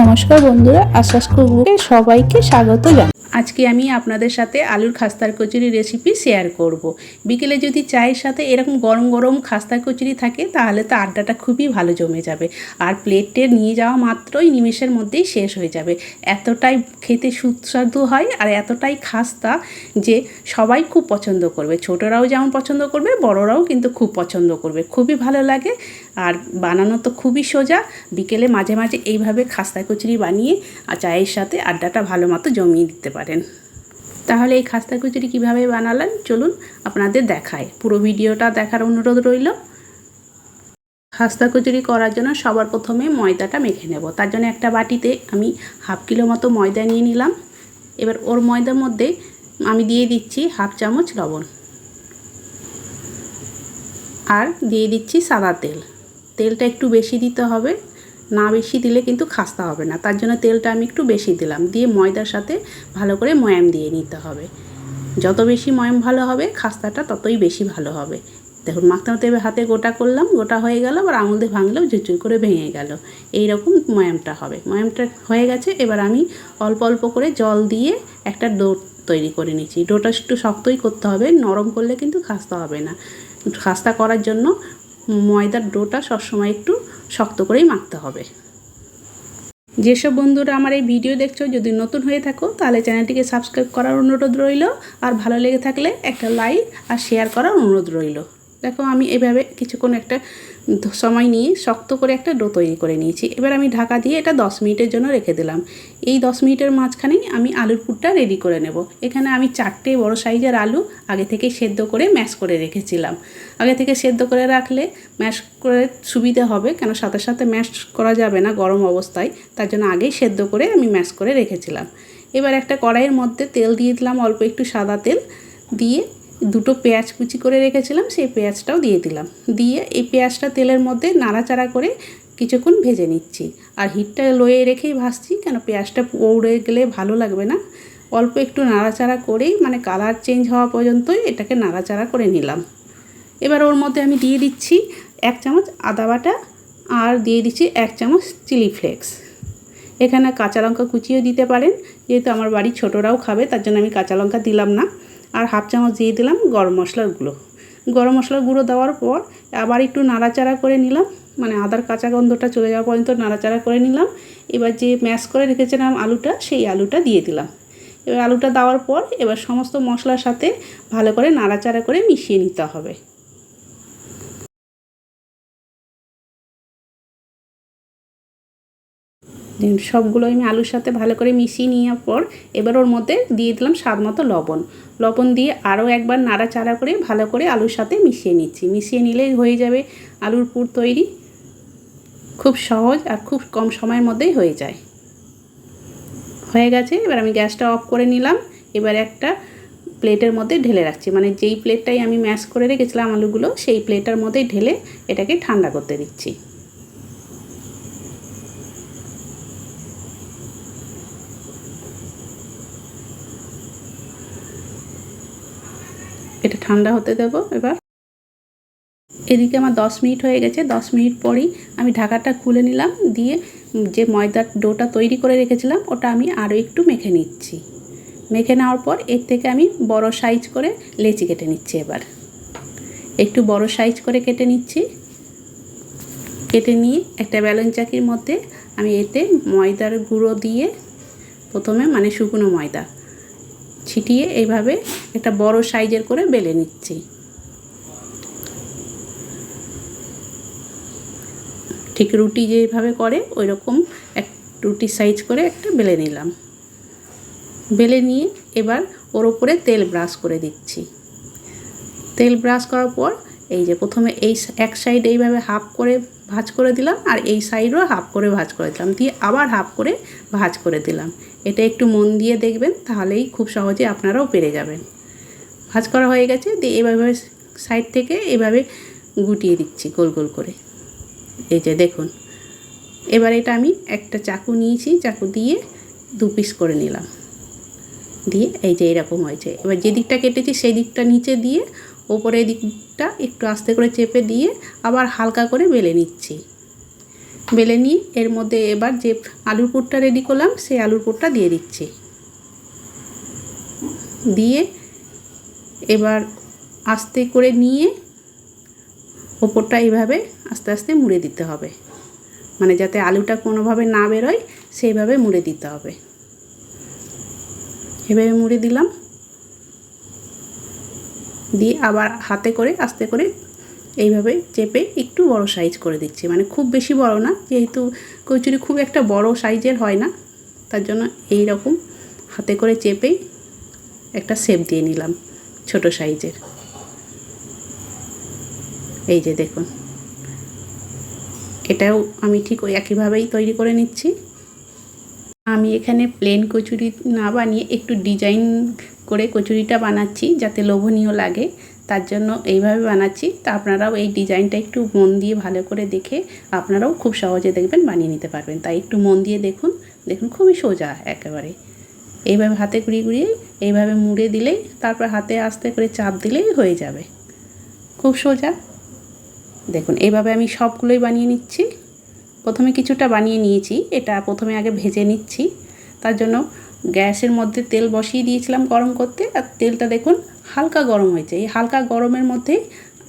নমস্কার বন্ধুরা আশ্বাস কুকুরকে সবাইকে স্বাগত জানাই। আজকে আমি আপনাদের সাথে আলুর খাস্তার কচুরি রেসিপি শেয়ার করব। বিকেলে যদি চায়ের সাথে এরকম গরম গরম খাস্তার কচুরি থাকে, তাহলে তো আড্ডাটা খুবই ভালো জমে যাবে। আর প্লেটে নিয়ে যাওয়া মাত্রই নিমেষের মধ্যেই শেষ হয়ে যাবে। এতটাই খেতে সুস্বাদু হয় আর এতটাই খাস্তা যে সবাই খুব পছন্দ করবে। ছোটরাও যেমন পছন্দ করবে, বড়রাও কিন্তু খুব পছন্দ করবে। খুবই ভালো লাগে আর বানানো তো খুবই সোজা। বিকেলে মাঝে মাঝে এইভাবে খাস্তা কচুরি বানিয়ে আর চায়ের সাথে আড্ডাটা ভালো মতো জমিয়ে দিতে পারেন। তাহলে এই খাস্তা কচুরি কীভাবে বানালেন? চলুন আপনাদের দেখায়। পুরো ভিডিওটা দেখার অনুরোধ রইল। খাস্তা কচুরি করার জন্য সবার প্রথমে ময়দাটা মেখে নেব। তার জন্য একটা বাটিতে আমি হাফ কিলো মতো ময়দা নিয়ে নিলাম। এবার ওর ময়দার মধ্যে আমি দিয়ে দিচ্ছি হাফ চামচ লবণ। আর দিয়ে দিচ্ছি সাদা তেল। তেলটা একটু বেশি দিতে হবে। না বেশি দিলে কিন্তু খাস্তা হবে না। তার জন্য তেলটা আমি একটু বেশি দিলাম। দিয়ে ময়দার সাথে ভালো করে ময়াম দিয়ে নিতে হবে। যত বেশি ময়াম ভালো হবে, খাস্তাটা ততই বেশি ভালো হবে। দেখুন, মাখতে মাখতে হাতে গোটা করলাম, গোটা হয়ে গেল, আবার আঙুল দিয়ে ভাঙলেও ঝুরঝুর করে ভেঙে গেল। এই রকম ময়ামটা হবে। ময়ামটা হয়ে গেছে, এবার আমি অল্প অল্প করে জল দিয়ে একটা ডো তৈরি করে নিচ্ছি। ডোটা একটু শক্তই করতে হবে, নরম করলে কিন্তু খাস্তা হবে না। খাস্তা করার জন্য ময়দার ডোটা সবসময় একটু শক্ত করেই মাখতে হবে। যেসব বন্ধুরা আমার এই ভিডিও দেখছ, যদি নতুন হয়ে থাকো, তাহলে চ্যানেলটিকে সাবস্ক্রাইব করার অনুরোধ রইল। আর ভালো লেগে থাকলে একটা লাইক আর শেয়ার করার অনুরোধ রইল। দেখো আমি এভাবে কিছুক্ষণ একটা সময় নিয়ে শক্ত করে একটা ডো তৈরি করে নিয়েছি। এবার আমি ঢাকা দিয়ে এটা দশ মিনিটের জন্য রেখে দিলাম। এই দশ মিনিটের মাঝখানেই আমি আলুর পুরটা রেডি করে নেব। এখানে আমি চারটে বড় সাইজের আলু আগে থেকে সেদ্ধ করে ম্যাশ করে রেখেছিলাম। আগে থেকে সেদ্ধ করে রাখলে ম্যাশ করে সুবিধা হবে, কেন সাথে সাথে ম্যাশ করা যাবে না গরম অবস্থায়, তার জন্য আগেই সেদ্ধ করে আমি ম্যাশ করে রেখেছিলাম। এবার একটা কড়াইয়ের মধ্যে তেল দিয়ে দিলাম অল্প একটু সাদা তেল দিয়ে দুটো পেঁয়াজ কুচি করে রেখেছিলাম, সেই পেঁয়াজটাও দিয়ে দিলাম। দিয়ে এই পেঁয়াজটা তেলের মধ্যে নাড়াচাড়া করে কিছুক্ষণ ভেজে নিচ্ছি। আর হিটটা লোয়ে রেখেই ভাজছি, কেন পেঁয়াজটা পৌড়ে গেলে ভালো লাগবে না। অল্প একটু নাড়াচাড়া করেই মানে কালার চেঞ্জ হওয়া পর্যন্তই এটাকে নাড়াচাড়া করে নিলাম। এবার ওর মধ্যে আমি দিয়ে দিচ্ছি এক চামচ আদা বাটা আর দিয়ে দিচ্ছি এক চামচ চিলি ফ্লেক্স। এখানে কাঁচা লঙ্কা কুচিও দিতে পারেন, যেহেতু আমার বাড়ির ছোটরাও খাবে, তার জন্য আমি কাঁচা লঙ্কা দিলাম না। আর হাফ চামচ দিয়ে দিলাম গরম মশলার গুঁড়ো। গরম মশলার গুঁড়ো দেওয়ার পর আবার একটু নাড়াচাড়া করে নিলাম মানে আদার কাঁচা গন্ধটা চলে যাওয়া পর্যন্ত নাড়াচাড়া করে নিলাম। এবার যে ম্যাশ করে রেখেছিলাম আলুটা, সেই আলুটা দিয়ে দিলাম। এবার আলুটা দেওয়ার পর এবার সমস্ত মশলার সাথে ভালো করে নাড়াচাড়া করে মিশিয়ে নিতে হবে। সবগুলো আমি আলুর সাথে ভালো করে মিশিয়ে নেওয়ার পর এবার ওর মধ্যে দিয়ে দিলাম স্বাদ মতো লবণ। লবণ দিয়ে আরও একবার নাড়াচাড়া করে ভালো করে আলুর সাথে মিশিয়ে নিচ্ছি। মিশিয়ে নিলেই হয়ে যাবে আলুর পুর তৈরি। খুব সহজ আর খুব কম সময়ের মধ্যেই হয়ে যায়। হয়ে গেছে, এবার আমি গ্যাসটা অফ করে নিলাম। এবার একটা প্লেটের মধ্যে ঢেলে রাখছি। মানে যেই প্লেটটাই আমি ম্যাশ করে রেখেছিলাম আলুগুলো, সেই প্লেটের মধ্যেই ঢেলে এটাকে ঠান্ডা করতে দিচ্ছি। এটা ঠান্ডা হতে দেবো এবার। এদিকে আমার দশ মিনিট হয়ে গেছে। দশ মিনিট পরেই আমি ঢাকাটা খুলে নিলাম, দিয়ে যে ময়দার ডোটা তৈরি করে রেখেছিলাম, ওটা আমি আরও একটু মেখে নিচ্ছি। মেখে নেওয়ার পর এর থেকে আমি বড় সাইজ করে লেচি কেটে নিচ্ছি এবার। একটু বড় সাইজ করে কেটে নিচ্ছি। কেটে নিয়ে একটা ব্যালন চাকির মধ্যে আমি এতে ময়দার গুঁড়ো দিয়ে প্রথমে মানে শুকনো ময়দা ছিটিয়ে এইভাবে একটা বড় সাইজের করে বেলে নিচ্ছি। ঠিক রুটি যেভাবে করে ওই রকম এক রুটি সাইজ করে একটা বেলে নিলাম। বেলে নিয়ে এবার ওর ওপরে তেল ব্রাশ করে দিচ্ছি। তেল ব্রাশ করার পর এই যে প্রথমে এই এক সাইড এইভাবে হাফ করে ভাজ করে দিলাম আর এই সাইডও হাফ করে ভাজ করে দিলাম। দিয়ে আবার হাফ করে ভাজ করে দিলাম। এটা একটু মন দিয়ে দেখবেন, তাহলেই খুব সহজে আপনারাও পেরে যাবেন। ভাজ করা হয়ে গেছে দিয়ে এভাবে সাইড থেকে এভাবে গুটিয়ে দিচ্ছি গোল গোল করে। এই যে দেখুন, এবার এটা আমি একটা চাকু নিয়েছি, চাকু দিয়ে দু পিস করে নিলাম। দিয়ে এই যে এরকম হয়েছে। এবার যে দিকটা কেটেছি সেই দিকটা নিচে দিয়ে, ওপরের দিকটা একটু আস্তে করে চেপে দিয়ে আবার হালকা করে বেলে নিচ্ছি। বেলে নিয়ে এর মধ্যে এবার যে আলুর পুরটা রেডি করলাম, সেই আলুর পুরটা দিয়ে দিচ্ছি। দিয়ে এবার আস্তে করে নিয়ে ওপরটা এইভাবে আস্তে আস্তে মুড়ে দিতে হবে। মানে যাতে আলুটা কোনোভাবে না বেরোয়, সেইভাবে মুড়ে দিতে হবে। এভাবে মুড়ে দিলাম। দিয়ে আবার হাতে করে, আস্তে করে এইভাবে চেপে একটু বড় সাইজ করে দিচ্ছি। মানে খুব বেশি বড় না, যেহেতু কচুরি খুব একটা বড় সাইজের হয় না, তার জন্য এই রকম হাতে করে চেপেই একটা শেপ দিয়ে নিলাম ছোট সাইজের এই যে দেখুন, এটাও আমি ঠিক ওই একইভাবেই তৈরি করে নিচ্ছি। আমি এখানে প্লেন কচুরি না বানিয়ে একটু ডিজাইন করে কচুরিটা বানাচ্ছি যাতে লোভনীয় লাগে। তার জন্য এইভাবে বানাচ্ছি। তা আপনারাও এই ডিজাইনটা একটু মন দিয়ে ভালো করে দেখে আপনারাও খুব সহজে দেখবেন, বানিয়ে নিতে পারবেন। তাই একটু মন দিয়ে দেখুন দেখুন খুবই সোজা একেবারে। এইভাবে হাতে ঘুরিয়ে ঘুরিয়ে এইভাবে মুড়ে দিলেই, তারপর হাতে আস্তে করে চাপ দিলেই হয়ে যাবে। খুব সোজা। দেখুন, এইভাবে আমি সবগুলোই বানিয়ে নিচ্ছি। প্রথমে কিছুটা বানিয়ে নিয়েছি, এটা প্রথমে আগে ভেজে নিচ্ছি। তার জন্য গ্যাসের মধ্যে তেল বসিয়ে দিয়েছিলাম গরম করতে, আর তেলটা দেখুন হালকা গরম হয়েছে এই হালকা গরমের মধ্যেই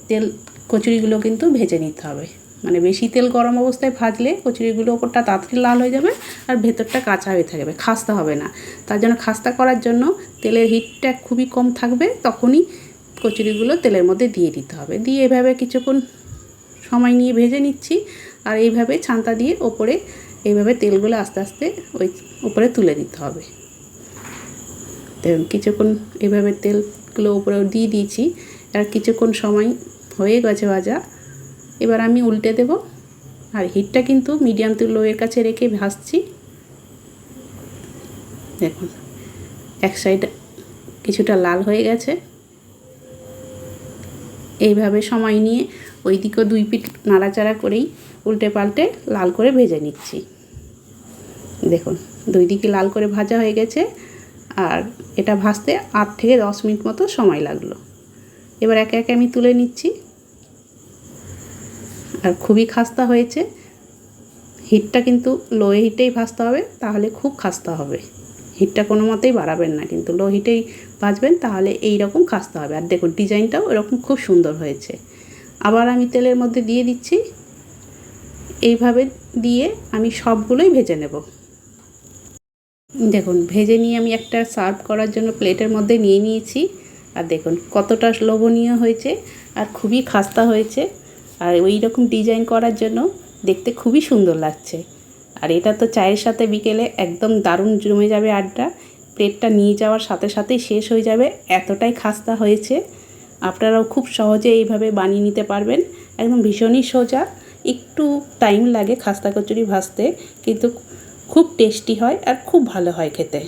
তেল কচুরিগুলো কিন্তু ভেজে নিতে হবে। মানে বেশি তেল গরম অবস্থায় ভাজলে কচুরিগুলো ওপরটা তাড়াতাড়ি লাল হয়ে যাবে আর ভেতরটা কাঁচা হয়ে থাকবে, খাস্তা হবে না। তার জন্য খাস্তা করার জন্য তেলের হিটটা খুবই কম থাকবে, তখনই কচুরিগুলো তেলের মধ্যে দিয়ে দিতে হবে। দিয়ে এভাবে কিছুক্ষণ সময় নিয়ে ভেজে নিচ্ছি আর এইভাবে ছান্তা দিয়ে ওপরে এইভাবে তেলগুলো আস্তে আস্তে ওই উপরে তুলে দিতে হবে। কিছুক্ষণ এইভাবে তেলগুলো উপরে দিয়ে দিয়েছি। আর কিছুক্ষণ সময় হয়ে গেছে ভাজা। এবার আমি উল্টে দেব। আর হিটটা কিন্তু মিডিয়াম টু লোয়ের কাছে রেখে ভাজছি। দেখুন, এক সাইড কিছুটা লাল হয়ে গেছে। এইভাবে সময় নিয়ে ওই দিকেও দুই পিঠ নাড়াচাড়া করেই উল্টে পাল্টে লাল করে ভেজে নিচ্ছি। দেখুন, দুই দিকে লাল করে ভাজা হয়ে গেছে। আর এটা ভাজতে আট থেকে দশ মিনিট মতো সময় লাগল। এবার একে একে আমি তুলে নিচ্ছি। আর খুবই খাস্তা হয়েছে। হিটটা কিন্তু লো হিটেই ভাজতে হবে, তাহলে খুব খাস্তা হবে। হিটটা কোনো মতেই বাড়াবেন না, কিন্তু লো হিটেই ভাজবেন, তাহলে এই রকম খাস্তা হবে। আর দেখুন, ডিজাইনটাও এরকম খুব সুন্দর হয়েছে। আবার আমি তেলের মধ্যে দিয়ে দিচ্ছি। এইভাবে দিয়ে আমি সবগুলোই ভেজে নেব। দেখুন, ভেজে নিয়ে আমি একটা সার্ভ করার জন্য প্লেটের মধ্যে নিয়ে নিয়েছি। আর দেখুন, কতটা লোভনীয় হয়েছে আর খুবই খাস্তা হয়েছে। আর ওই রকম ডিজাইন করার জন্য দেখতে খুবই সুন্দর লাগছে। আর এটা তো চায়ের সাথে বিকেলে একদম দারুণ জমে যাবে আড্ডা। প্লেটটা নিয়ে যাওয়ার সাথে সাথেই শেষ হয়ে যাবে। এতটাই খাস্তা হয়েছে। আপনারাও খুব সহজে এইভাবে বানিয়ে নিতে পারবেন। একদম ভীষণই সোজা। একটু টাইম লাগে খাস্তা কচুরি ভাজতে। কিন্তু খুব টেস্টি হয় আর খুব ভালো হয় খেতে।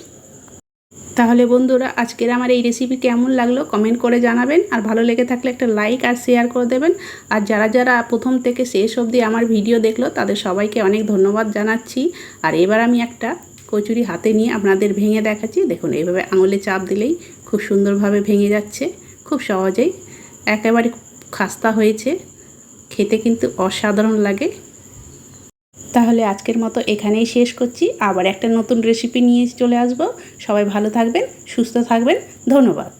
তাহলে বন্ধুরা, আজকের আমার এই রেসিপি কেমন লাগল কমেন্ট করে জানাবেন। আর ভালো লেগে থাকলে একটা লাইক আর শেয়ার করে দেবেন। আর যারা যারা প্রথম থেকে শেষ অবধি আমার ভিডিও দেখল, তাদের সবাইকে অনেক ধন্যবাদ জানাচ্ছি। আর এবার আমি একটা কচুরি হাতে নিয়ে আপনাদের ভেঙে দেখাচ্ছি। দেখুন, এইভাবে আঙুলে চাপ দিলেই খুব সুন্দরভাবে ভেঙে যাচ্ছে। খুব সহজেই একেবারে খাস্তা হয়েছে। খেতে কিন্তু অসাধারণ লাগে। তাহলে আজকের মতো এখানেই শেষ করছি। আবার একটা নতুন রেসিপি নিয়ে চলে আসব। সবাই ভালো থাকবেন, সুস্থ থাকবেন। ধন্যবাদ।